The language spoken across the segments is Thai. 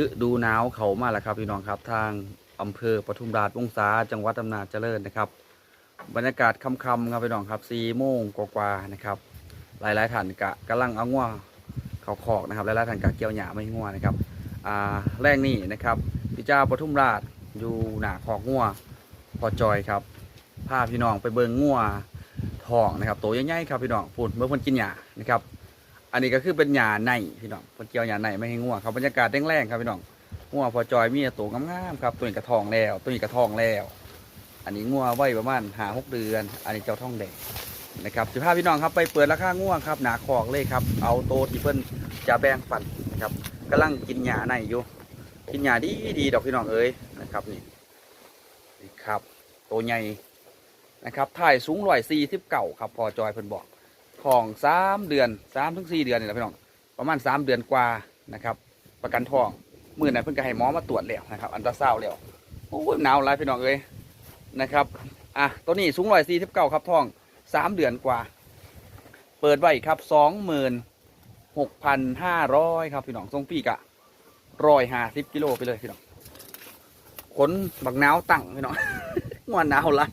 ฤดูหนาวเขามาแล้วครับพี่น้องครับทางอำเภอปทุมราชวงศาจังหวัดอำนาจเจริญนะครับ บรรยากาศค่ำๆครับพี่น้องครับสี่โมงกว่าๆนะครับ หลายๆท่านกะกำลังเอาง่วเขาคอกนะครับหลายๆท่านกะเกี่ยวหญ้าไม่ง่วนะครับอ่าแรกนี่นะครับพี่เจ้าปทุมราชอยู่หนาคอกง่วพอจอยครับพาพี่น้องไปเบิงง่วทองนะครับโตวใหญ่ๆครับพี่น้องพูดเมื่อคนกินหญ้านะครับ อันนี้ก็คือเป็นหญ้าในพี่น้องเพิ่นเกี่ยวหญ้าในไม่ให้ง่วงครับบรรยากาศแรงๆครับพี่น้องง่วงพอจอยมีตัวงามๆครับตัวนี้กระทองแล้ว ตัวนี้กระทองแล้ว อันนี้ง่วงไว้ประมาณหาหกเดือน อันนี้เจ้าทองแดงนะครับสิพาพี่น้องครับไปเปิดราคาง่วงครับหนาคอกเลยครับเอาโตที่เพิ่นจะแบ่งปันนะครับกำลังกินหญ้าในอยู่กินหญ้าดีดีดอกพี่น้องเอ้ยนะครับนี่นี่ครับ ตัวใหญ่นะครับถ่ายสูงร้อยสี่สิบเก่าครับพอจอยเพิ่นบอก องสามเดือนสามถึงสี่เดือนนี่แหละพี่น้องประมาณสามเดือนกว่านะครับประกันทองมื่อนั้นเพิ่นก็ให้หมอมาตรวจแล้วนะครับ อันตราซาวด์แล้วโอ้ยหนาวหลายพี่น้องเอ้ยนะครับอะตัวนี้สูงร้อยสี่สิบเก้าครับทองสามเดือนกว่า เปิดไว้ครับสองหมื่นหกพันห้าร้อยครับพี่น้องทรงปีกะร้อยห้าสิบกิโลไปเลยพี่น้องขนบักหนาวตั้งพี่น้องงวนหนาวละ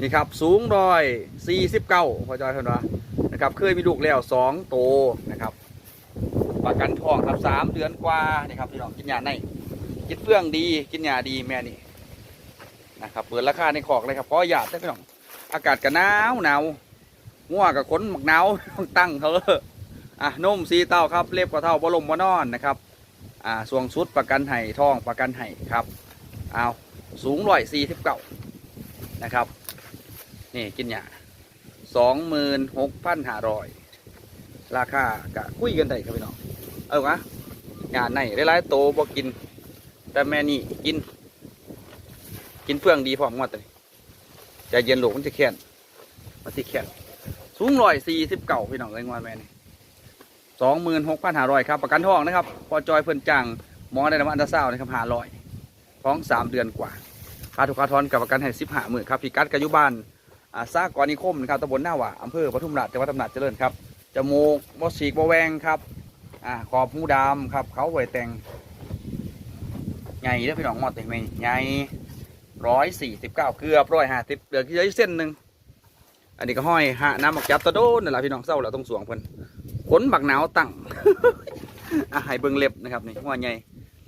นี่ครับสูงร้อยสี่สิบเก้าพอจอยเพิ่นว่านะครับเคยมีลูกแล้วสองโตนะครับประกันทองครับสามเดือนกว่านี่ครับพี่น้องกินยาในกินเฟื่องดีกินยาดีแม่นี่นะครับเปิดราคาในขอกเลยครับเพราะหยาดได้พี่น้องอากาศก็หนาวหนาวง่วงกับขนหมักหนาวต้องตั้งเธออะนุ่มสีเต้าครับเล็บกว่าเท่าบรมบนอนนะครับอ่าสวงสุดประกันไห้ทองประกันไห้ครับเอาสูงร้อยสี่สิบเก้านะครับ นี่กินยาสองหมื่นหกพันห้าร้อยราคากะคุยกันได้ครับพี่น้องเอาวะงานไหนหลายๆโตบ่กิน แต่แม่นี่กิน กินเฟื่องดีพร้อมงวดเลยใจเย็นหลูกมันจะแค้นมันสิแค้นสูงร้อยสี่สิบเก่าพี่น้องเลยงวดแม่นี่สองหมื่นหกพันห้าร้อยครับประกันทองนะครับ พอจอยเพิ่นจังหมอได้น้ำอันตราซาวน์นะครับห้าร้อยท้องสามเดือนกว่าค่าถูกค่าทอนกับประกันให้สิบห้าหมื่นครับพี่กัดกัยุบาน อาซากรนิคมนะครับตำบลหน้าหว่าอำเภอปทุมราชจังหวัดอำนาจเจริญครับจมูกบอสีกบอแวงครับอ่าขอบหูดำครับ เขาไวแตงใหญ่แล้วพี่น้องหมดแต่ไม่ใหญ่ร้อยสี่สิบเก้าเกือบร้อยห้าสิบเหลือแค่เส้นหนึ่งอันนี้ก็ห้อยหะน้ำหมกจับตะโดนนั่แหละพี่น้องเศร้าแล้วต้องสวงเพิ่นขนบักหนาวตั้งอะให้เบิงเล็บนะครับนี่หัวใหญ่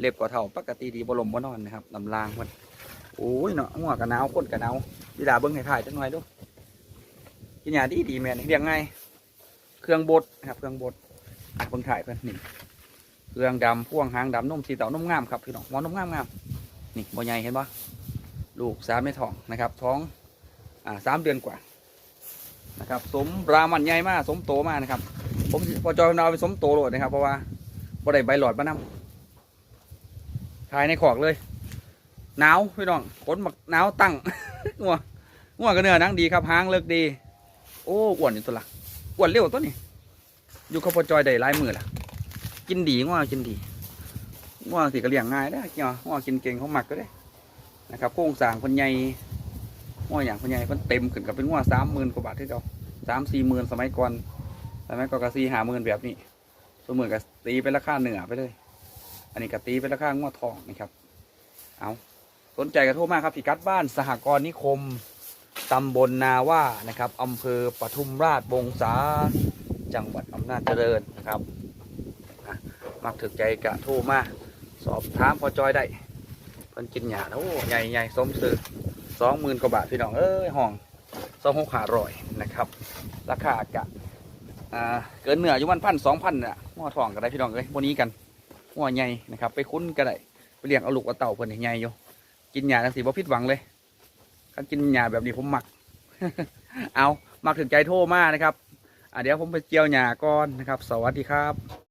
เล็บกว่าเท่าปกติดีบ่ลมบ่นอนนะครับลำลางเพิ่นโอ้ยเนาะหัวกระหนาวคนกระหนาว ดีดาเบิ้งให้ถ่ายจังหน่อยดูกินยาดีดีแม่นี่เรียงไงเครื่องบดนะครับเครื่องบดอะเบิ้งถ่ายเพื่อนนี่เครื่องดำพ่วงหางดำนมสีเต่านมงามครับพี่น้องมอนมงามงามนี่บ่ใหญ่เห็นปะลูกสามในท้องนะครับ ท้องอ่าสามเดือนกว่านะครับ สมรามันใหญ่มากสมโตมากนะครับ ผมพอจอยเอาไปสมโตโหลดนะครับ เพราะว่าบ่ได้ใบหลอดมานำถ่ายในขอกเลย หนาวพี่น้องขนบักหนาวตั้งงัวงัวก็เนื้อนังดีครับหางเลิกดี โอ้อ้วนอยู่ตัวละอ้วนเร็วตัวนี้อยู่ข้าวโพดจอยได้หลายมือละกินดีงัวกินดีงัวสิก็เลี้ยงง่ายได้อเกี่วงัวกินเก่งเขาหมักก็ได้นะครับโครงสางคนใหญ่งัวอย่างคนใหญ่คนเต็มขึ้นกับเป็นงัวสามหมื่นกว่าบาทที่เราสามสี่หมื่นสมัยก่อนสมัยก่อนก็สี่ห้าหมื่นแบบนี้สมมือก็ตีเป็นราคาเหนือไปเลย อันนี้ก็ตีเป็นราคางัวทองนะครับ เอา สนใจกระโทรมาครับพิกัดบ้านสหกรณ์นิคมตำบลนาว่านะครับอำเภอปทุมราชวงศาจังหวัดอำนาจเจริญนะครับมักถึกใจกะโทรมาสอบถามพอจอยได้เพิ่นกินหยาโอ้ใหญ่ใหญ่สมสื่อสองหมื่นกว่าบาทพี่น้องเอ้ยห้องสองหกขาร่อยนะครับ ราคากะอ่าเกินเหนืออยู่วันพันสองพันเนี่ยหัวทองก็ได้พี่น้องเอ้ยวันนี้กันหัวใหญ่นะครับ ไปคุ้นก็ได้ไปเลี้ยงเอาลูกเอาเต่าเพิ่นให้ใหญ่อยู่ กินหญ้าจังสีบ่ผิดหวังเลยถ้ากินหญ้าแบบนี้ผมหมัก เอาหมักถึงใจโทษมากนะครับอะเดี๋ยวผมไปเจียวหญ้าก่อนนะครับ สวัสดีครับ